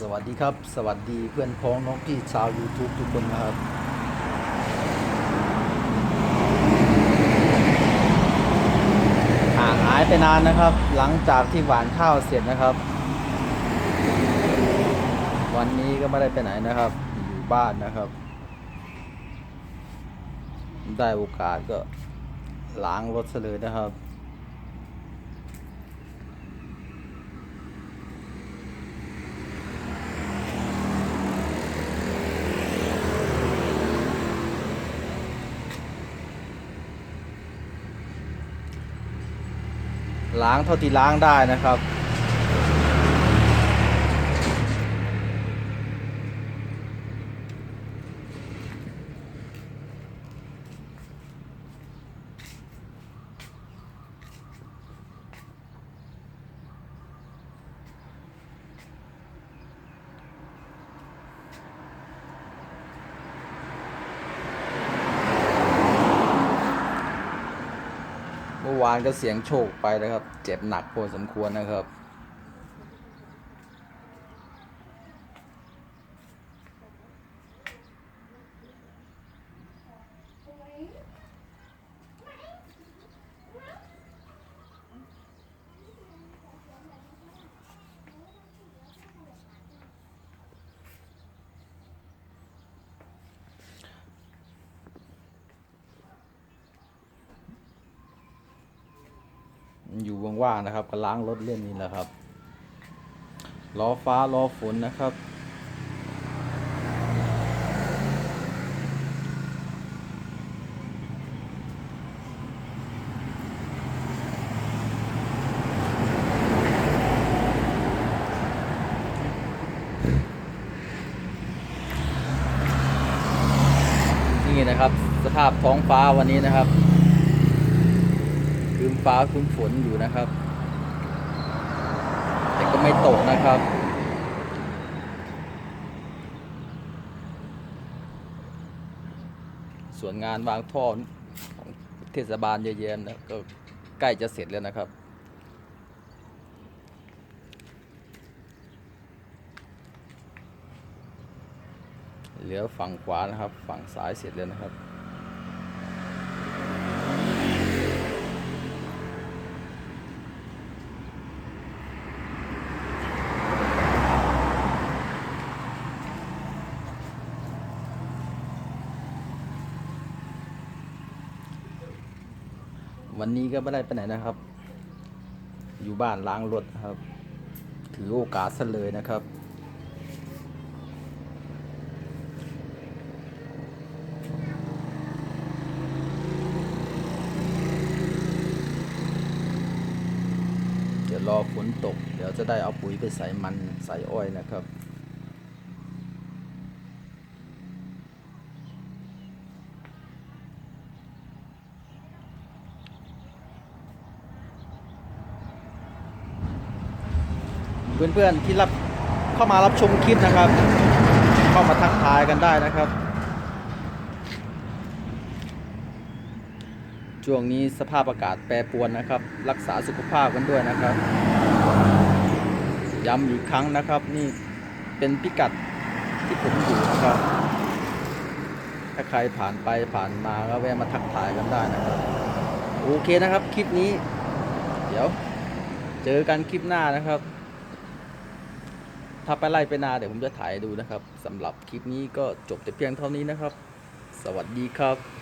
สวัสดีครับ สวัสดีเพื่อนพ้องน้องพี่ชาว YouTube ทุกคนนะครับ ห่างหายไปนานนะครับ หลังจากที่หวานข้าวเสร็จนะครับ วันนี้ก็ไม่ได้ไปไหนนะครับ อยู่บ้านนะครับ ได้โอกาสก็ล้างรถเลยนะครับ ล้างเท่าที่ล้างได้นะครับ เมื่อวานก็เสียงโชคไปนะครับ เจ็บหนักพอสมควรนะครับ อยู่ว่างๆนะครับก็ล้างรถเล่นนี่แหละครับล้อฟ้าล้อฝนนะครับ นี่นะครับ สภาพท้องฟ้าวันนี้นะครับ ฟ้าครึ้มฝนอยู่นะครับ แต่ก็ไม่ตกนะครับ ส่วนงานวางท่อของเทศบาลเยอะแยะนะก็ใกล้จะเสร็จแล้วนะครับเหลือฝั่งขวานะครับ ฝั่งซ้ายเสร็จแล้วนะครับ วันนี้ก็ไม่ได้ไปไหนนะครับ อยู่บ้านล้างรถครับ ถือโอกาสซะเลยนะครับ เดี๋ยวรอฝนตก เดี๋ยวจะได้เอาปุ๋ยไปใส่มันใส่อ้อยนะครับ เพื่อนๆที่รับเข้ามารับชมคลิปนะครับ เข้ามาทักทายกันได้นะครับ ช่วงนี้สภาพอากาศแปรปรวนนะครับ รักษาสุขภาพกันด้วยนะครับ ย้ำอีกครั้งนะครับนี่เป็นพิกัดที่ผมอยู่นะครับ ถ้าใครผ่านไปผ่านมาก็แวะมาทักทายกันได้นะครับ โอเคนะครับคลิปนี้ เดี๋ยว เจอกันคลิปหน้านะครับ ถ้าไปไล่ไปนาเดี๋ยวผมจะถ่ายดูนะครับสำหรับคลิปนี้ก็จบแต่เพียงเท่านี้นะครับ สวัสดีครับ